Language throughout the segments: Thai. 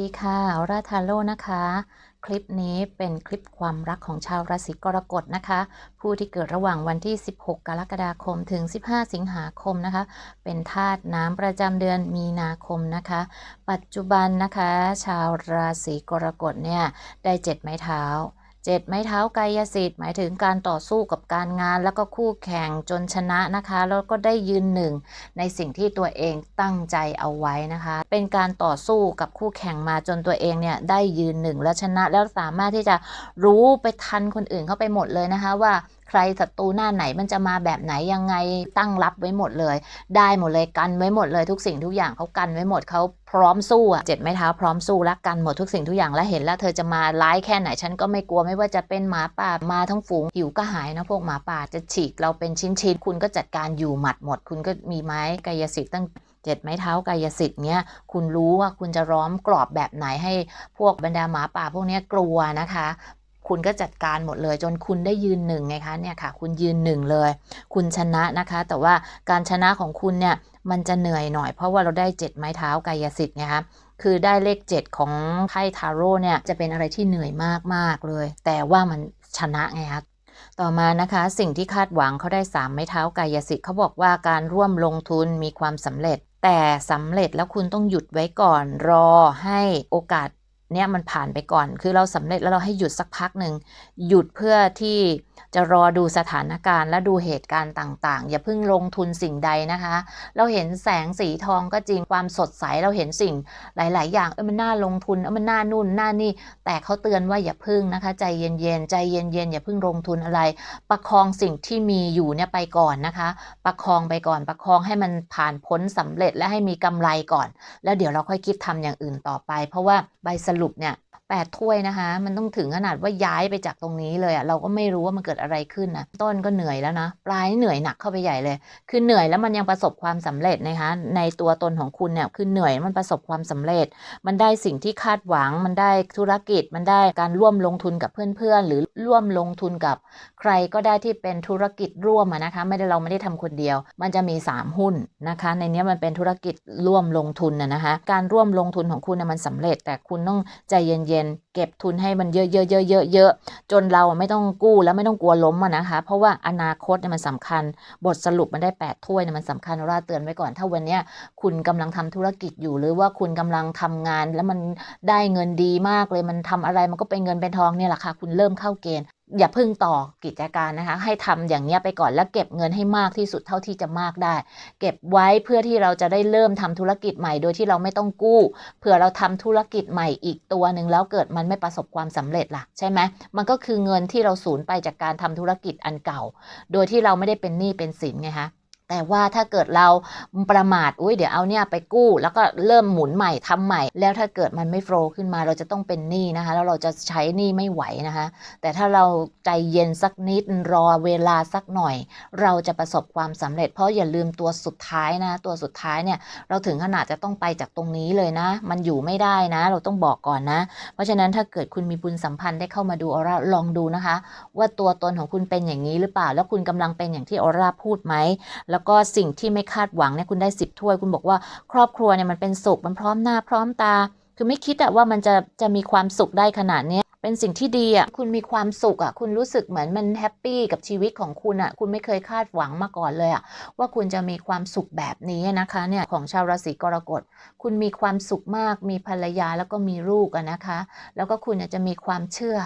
ดีค่ะ ราทาโล่นะคะ คลิปนี้เป็นคลิปความรักของชาวราศีกรกฎนะคะ ผู้ที่เกิดระหว่างวันที่ 16 กรกฎาคมถึง 15 สิงหาคมนะคะ เป็นธาตุน้ำประจำเดือนมีนาคมนะคะ ปัจจุบันนะคะ ชาวราศีกรกฎเนี่ยได้เจ็ดไม้เท้า เจ็ดไม้เท้ากายสิทธิ์หมายถึงการต่อสู้กับการงาน แล้วก็คู่แข่งจนชนะนะคะ แล้วก็ได้ยืนหนึ่งในสิ่งที่ตัวเองตั้งใจเอาไว้นะคะ เป็นการต่อสู้กับคู่แข่งมาจนตัวเองเนี่ยได้ยืนหนึ่งและชนะแล้วสามารถที่จะรู้ไปทันคนอื่นเข้าไปหมดเลยนะคะว่า ใครศัตรูหน้าไหนมันจะมาแบบไหนยังไงตั้งรับไว้หมดเลย ได้หมดเลยกันไว้หมดเลยทุกสิ่งทุกอย่างเขากันไว้หมดเขาพร้อมสู้อะเจ็ดไม้เท้าพร้อมสู้และกันหมดทุกสิ่งทุกอย่างและเห็นแล้วเธอจะมาร้ายแค่ไหนฉันก็ไม่กลัวไม่ว่าจะเป็นหมาป่ามาทั้งฝูงหิวก็หายนะพวกหมาป่าจะฉีกเราเป็นชิ้นๆคุณก็จัดการอยู่หมัดหมด คุณก็มีไม้กายสิทธิ์ตั้งเจ็ดไม้เท้ากายสิทธิ์เนี้ยคุณรู้ว่าคุณจะร้อมกรอบแบบไหนให้พวกบรรดาหมาป่าพวกนี้กลัวนะคะ คุณก็จัดการหมดเลย จนคุณได้ยืนหนึ่งไงคะเนี่ยค่ะ คุณยืนหนึ่งเลย คุณชนะนะคะ แต่ว่าการชนะของคุณเนี่ยมันจะเหนื่อยหน่อย เพราะว่าเราได้เจ็ดไม้เท้ากายสิทธิ์ไงคะคือได้เลขเจ็ดของไพ่ทาโร่เนี่ยจะเป็นอะไรที่เหนื่อยมากๆเลย แต่ว่ามันชนะไงคะต่อมานะคะสิ่งที่คาดหวังเขาได้สามไม้เท้ากายสิทธิ์เขาบอกว่าการร่วมลงทุนมีความสำเร็จแต่สำเร็จแล้วคุณต้องหยุดไว้ก่อนรอให้โอกาส เนี่ยมันผ่านไปก่อน คือเราสำเร็จแล้วเราให้หยุดสักพักหนึ่งหยุดเพื่อที่จะรอดูสถานการณ์และดูเหตุการณ์ต่างๆ อย่าเพิ่งลงทุนสิ่งใดนะคะ เราเห็นแสงสีทองก็จริงความสดใสเราเห็นสิ่งหลาย ๆ อย่างเออมันน่าลงทุนเออมันน่านู่นน่านี่ แต่เขาเตือนว่าอย่าพึ่งนะคะ ใจเย็นๆใจเย็นๆอย่าพึ่งลงทุนอะไร ประคองสิ่งที่มีอยู่เนี่ยไปก่อนนะคะ ประคองไปก่อนประคองให้มันผ่านพ้นสำเร็จและให้มีกำไรก่อน แล้วเดี๋ยวเราค่อยคิดทำอย่างอื่นต่อไป เพราะว่าใบสรุรุปเนี่ย แปดถ้วยนะคะ มันต้องถึงขนาดว่าย้ายไปจากตรงนี้เลยอะเราก็ไม่รู้ว่ามันเกิดอะไรขึ้นนะต้นก็เหนื่อยแล้วนะ ปลายเหนื่อยหนักเข้าไปใหญ่เลย คือเหนื่อยแล้วมันยังประสบความสำเร็จนะคะ ในตัวตนของคุณเนี่ยคือเหนื่อยมันประสบความสำเร็จ มันได้สิ่งที่คาดหวัง มันได้ธุรกิจ มันได้การร่วมลงทุนกับเพื่อนๆ หรือร่วมลงทุนกับใครก็ได้ที่เป็นธุรกิจร่วมนะคะ ไม่ได้เราไม่ได้ทำคนเดียว มันจะมี 3 หุ้นนะคะ ในนี้มันเป็นธุรกิจร่วมลงทุนนะนะคะ การร่วมลงทุนของคุณนะมันสำเร็จ แต่คุณต้องใจเย็นนเก็บทุนให้มันเยอะๆๆๆๆจนเราไม่ต้องกู้แล้วไม่ต้องกลัวล้มนะคะ เพราะว่าอนาคตเนี่ยมันสำคัญ บทสรุปมันได้8ถ้วยเนี่ยมันสำคัญราเตือนไว้ก่อน ถ้าวันนี้คุณกำลังทำธุรกิจอยู่หรือว่าคุณกำลังทำงาน แล้วมันได้เงินดีมากเลยมันทำอะไรมันก็เป็นเงินเป็นทองเนี่ยแหละค่ะคุณเริ่มเข้าเกณฑ์ อย่าพึ่งต่อกิจการนะคะ ให้ทำอย่างเนี้ยไปก่อนแล้วเก็บเงินให้มากที่สุดเท่าที่จะมากได้ เก็บไว้เพื่อที่เราจะได้เริ่มทำธุรกิจใหม่โดยที่เราไม่ต้องกู้เผื่อเราทำธุรกิจใหม่อีกตัวหนึ่งแล้วเกิดมันไม่ประสบความสำเร็จล่ะใช่ไหมมันก็คือเงินที่เราสูญไปจากการทำธุรกิจอันเก่า โดยที่เราไม่ได้เป็นหนี้เป็นสินไงคะ แต่ว่าถ้าเกิดเราประมาทอุ้ยเดี๋ยวเอาเนี่ยไปกู้ แล้วก็เริ่มหมุนใหม่ทำใหม่ แล้วถ้าเกิดมันไม่โฟล์ขึ้นมาเราจะต้องเป็นหนี้นะคะ แล้วเราจะใช้หนี้ไม่ไหวนะคะ แต่ถ้าเราใจเย็นสักนิดรอเวลาสักหน่อย เราจะประสบความสำเร็จ เพราะอย่าลืมตัวสุดท้ายนะ ตัวสุดท้ายเนี่ยเราถึงขนาดจะต้องไปจากตรงนี้เลยนะ มันอยู่ไม่ได้นะ เราต้องบอกก่อนนะ เพราะฉะนั้นถ้าเกิดคุณมีบุญสัมพันธ์ได้เข้ามาดูออร่าลองดูนะคะ ว่าตัวตนของคุณเป็นอย่างนี้หรือเปล่า แล้วคุณกำลังเป็นอย่างที่ออร่าพูดไหมแล้วก็สิ่งที่ไม่คาดหวังเนี่ยคุณได้สิบถ้วย คุณบอกว่าครอบครัวเนี่ยมันเป็นสุขมันพร้อมหน้าพร้อมตา คือไม่คิดอะว่ามันจะจะมีความสุขได้ขนาดเนี้ย เป็นสิ่งที่ดีอะคุณมีความสุขอะคุณรู้สึกเหมือนมันแฮปปี้กับชีวิตของคุณอะคุณไม่เคยคาดหวังมาก่อนเลยอะว่าคุณจะมีความสุขแบบนี้นะคะเนี่ยของชาวราศีกรกฎ คุณมีความสุขมาก มีภรรยาแล้วก็มีลูกอะนะคะ แล้วก็คุณจะมีความเชื่อ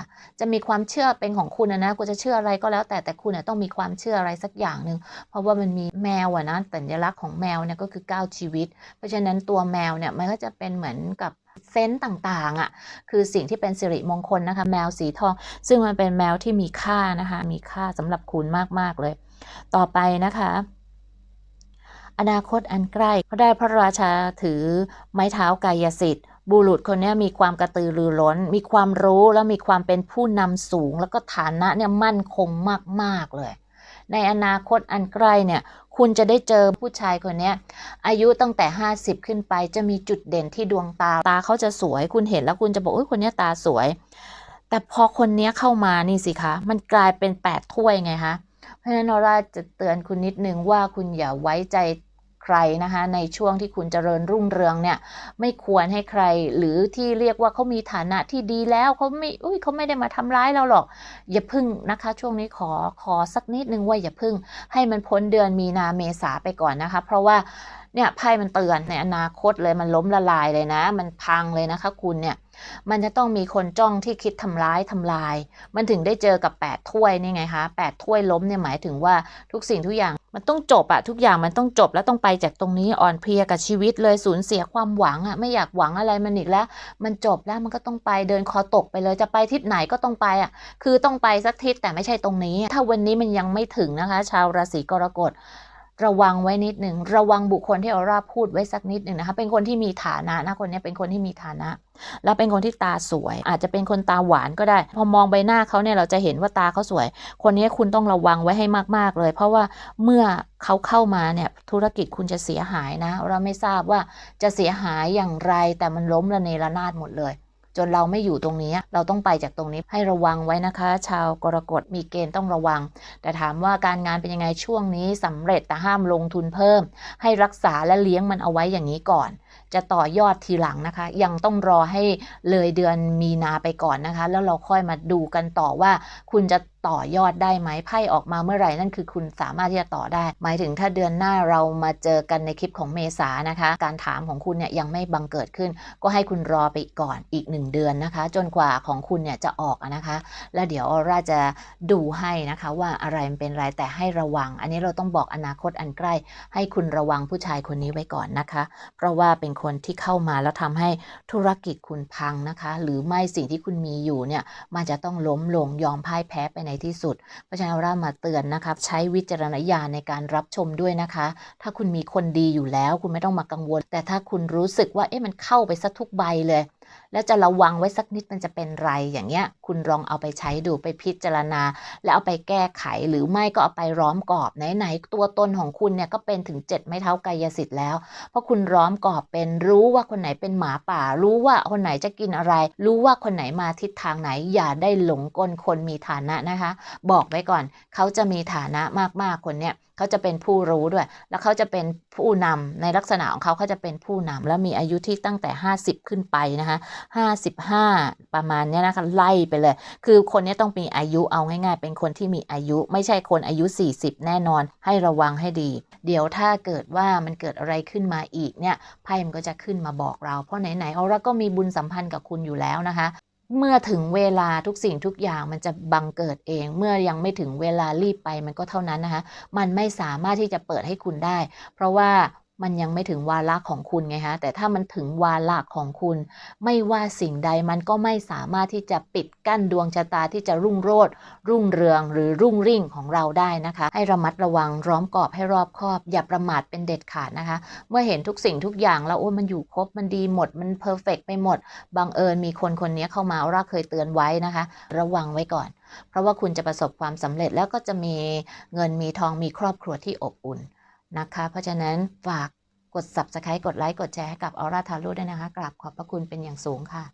จะมีความเชื่อเป็นของคุณนะนะคุณจะเชื่ออะไรก็แล้ว แต่แต่คุณต้องมีความเชื่ออะไรสักอย่างหนึ่งเพราะว่ามันมีแมวอะนะสัญลักษณ์ของแมวเนี่ยก็คือ9ชีวิต เพราะฉะนั้นตัวแมวเนี่ยมันก็จะเป็นเหมือนกับ เซนต์ต่างๆอะ่ะคือสิ่งที่เป็นสิริมงคลนะคะ แมวสีทอง ซึ่งมันเป็นแมวที่มีค่านะคะ มีค่าสำหรับคุณมากๆเลย ต่อไปนะคะอนาคตอันใกล้เขาได้พระราชาถือไม้เท้ากายสิทธิ์ บุรุษคนนี้มีความกระตือรือร้น มีความรู้แล้วมีความเป็นผู้นำสูง แล้วก็ฐานะเนี่ยมั่นคงมาก ๆ เลย ในอนาคตอันใกล้เนี่ย คุณจะได้เจอผู้ชายคนนี้อายุตั้งแต่ 50 ขึ้นไปจะมีจุดเด่นที่ดวงตาตาเขาจะสวย คุณเห็นแล้วคุณจะบอกเอ้ยคนนี้ตาสวย แต่พอคนนี้เข้ามานี่สิคะ มันกลายเป็น 8 ถ้วยไงคะเพราะฉะนั้นนอราจะเตือนคุณนิดนึงว่าคุณอย่าไว้ใจ ใครนะคะในช่วงที่คุณเจริญรุ่งเรืองเนี่ยไม่ควรให้ใครหรือที่เรียกว่าเขามีฐานะที่ดีแล้วเขาไม่อุ้ยเขาไม่ได้มาทำร้ายเราหรอก อย่าพึ่งนะคะ ช่วงนี้ขอขอสักนิดนึงว่าอย่าพึ่งให้มันพ้นเดือนมีนาเมษาไปก่อนนะคะ เพราะว่า เนี่ยไพ่มันเตือนในอนาคตเลยมันล้มละลายเลยนะ มันพังเลยนะคะ คุณเนี่ย มันจะต้องมีคนจ้องที่คิดทำร้ายทำลาย มันถึงได้เจอกับ8ถ้วยนี่ไงคะ8ถ้วยล้มเนี่ยหมายถึงว่าทุกสิ่งทุกอย่างมันต้องจบอะทุกอย่างมันต้องจบแล้วต้องไปจากตรงนี้อ่อนเพลียกับชีวิตเลยสูญเสียความหวังอะไม่อยากหวังอะไรมันอีกแล้ว มันจบแล้วมันก็ต้องไปเดินคอตกไปเลยจะไปทิศไหนก็ต้องไปอะคือต้องไปสักทิศแต่ไม่ใช่ตรงนี้ ถ้าวันนี้มันยังไม่ถึงนะคะ ชาวราศีกรกฎ ระวังไว้นิดหนึ่งระวังบุคคลที่ออร่าพูดไว้สักนิดหนึ่งนะคะเป็นคนที่มีฐานะนะคนนี้เป็นคนที่มีฐานะ แล้วเป็นคนที่ตาสวย อาจจะเป็นคนตาหวานก็ได้ พอมองใบหน้าเขาเนี่ยเราจะเห็นว่าตาเขาสวย คนนี้คุณต้องระวังไว้ให้มาก ๆ เลย เพราะว่าเมื่อเขาเข้ามาเนี่ยธุรกิจคุณจะเสียหายนะ เราไม่ทราบว่าจะเสียหายอย่างไรแต่มันล้มระเนระนาดหมดเลย จนเราไม่อยู่ตรงนี้ เราต้องไปจากตรงนี้ให้ระวังไว้นะคะ ชาวกรกฎมีเกณฑ์ต้องระวัง แต่ถามว่าการงานเป็นยังไงช่วงนี้สำเร็จแต่ห้ามลงทุนเพิ่ม ให้รักษาและเลี้ยงมันเอาไว้อย่างนี้ก่อน จะต่อยอดทีหลังนะคะ ยังต้องรอให้เลยเดือนมีนาไปก่อนนะคะ แล้วเราค่อยมาดูกันต่อว่าคุณจะ ต่อยอดได้ไหมไพ่ออกมาเมื่อไหร่นั่นคือคุณสามารถที่จะต่อได้ หมายถึงถ้าเดือนหน้าเรามาเจอกันในคลิปของเมษานะคะ การถามของคุณเนี่ยยังไม่บังเกิดขึ้น ก็ให้คุณรอไปก่อนอีกหนึ่งเดือนนะคะ จนกว่าของคุณเนี่ยจะออกนะคะ แล้วเดี๋ยวออร่าจะดูให้นะคะว่าอะไรมันเป็นอะไรแต่ให้ระวัง อันนี้เราต้องบอกอนาคตอันใกล้ ให้คุณระวังผู้ชายคนนี้ไว้ก่อนนะคะ เพราะว่าเป็นคนที่เข้ามาแล้วทำให้ธุรกิจคุณพังนะคะ หรือไม่สิ่งที่คุณมีอยู่เนี่ยมันจะต้องล้มลงยอมพ่ายแพ้ไปในที่สุด เพราะฉะนั้นเรามาเตือนนะครับใช้วิจารณญาณในการรับชมด้วยนะคะ ถ้าคุณมีคนดีอยู่แล้ว คุณไม่ต้องมากังวล แต่ถ้าคุณรู้สึกว่าเอ๊ะมันเข้าไปซะทุกใบเลยแล้วจะระวังไว้สักนิดมันจะเป็นไรอย่างเงี้ย คุณลองเอาไปใช้ดูไปพิจารณา แล้วเอาไปแก้ไขหรือไม่ก็เอาไปร้อมกรอบไหนๆตัวตนของคุณเนี่ยก็เป็นถึง7ไม่เท้ากายสิทธิ์แล้ว เพราะคุณร้อมกรอบเป็นรู้ว่าคนไหนเป็นหมาป่า รู้ว่าคนไหนจะกินอะไร รู้ว่าคนไหนมาทิศทางไหน อย่าได้หลงกลคนมีฐานะนะคะ บอกไว้ก่อน เขาจะมีฐานะมากๆคนเนี่ยเขาจะเป็นผู้รู้ด้วย แล้วเขาจะเป็นผู้นำในลักษณะของเขาเขาจะเป็นผู้นำแล้วมีอายุที่ตั้งแต่ 50 ขึ้นไปนะคะ55 ประมาณนี้นะคะไล่ไปเลย คือคนนี้ต้องมีอายุเอาง่ายๆ เป็นคนที่มีอายุไม่ใช่คนอายุ 40 แน่นอนให้ระวังให้ดี เดี๋ยวถ้าเกิดว่ามันเกิดอะไรขึ้นมาอีกเนี่ยไพ่มันก็จะขึ้นมาบอกเรา เพราะไหนๆเอาเราก็มีบุญสัมพันธ์กับคุณอยู่แล้วนะคะ เมื่อถึงเวลาทุกสิ่งทุกอย่างมันจะบังเกิดเอง เมื่อยังไม่ถึงเวลารีบไปมันก็เท่านั้นนะคะ มันไม่สามารถที่จะเปิดให้คุณได้ เพราะว่า มันยังไม่ถึงวาระของคุณไงคะแต่ถ้ามันถึงวาระของคุณ ไม่ว่าสิ่งใดมันก็ไม่สามารถที่จะปิดกั้นดวงชะตาที่จะรุ่งโรจน์รุ่งเรืองหรือรุ่งริ่งของเราได้นะคะ ให้ระมัดระวังร้อมกอบให้รอบคอบ อย่าประมาทเป็นเด็ดขาดนะคะ เมื่อเห็นทุกสิ่งทุกอย่างแล้วโอ้มันอยู่ครบมันดีหมดมันเพอร์เฟกไปหมดบังเอิญมีคนคนนี้เข้ามาเราเคยเตือนไว้นะคะ ระวังไว้ก่อน เพราะว่าคุณจะประสบความสำเร็จแล้วก็จะมีเงินมีทองมีครอบครัวที่อบอุ่น นะคะ เพราะฉะนั้นฝากกด subscribe กดไลค์กดแชร์ให้กับออร่าทารุด้วยนะคะ กราบขอบพระคุณเป็นอย่างสูงค่ะ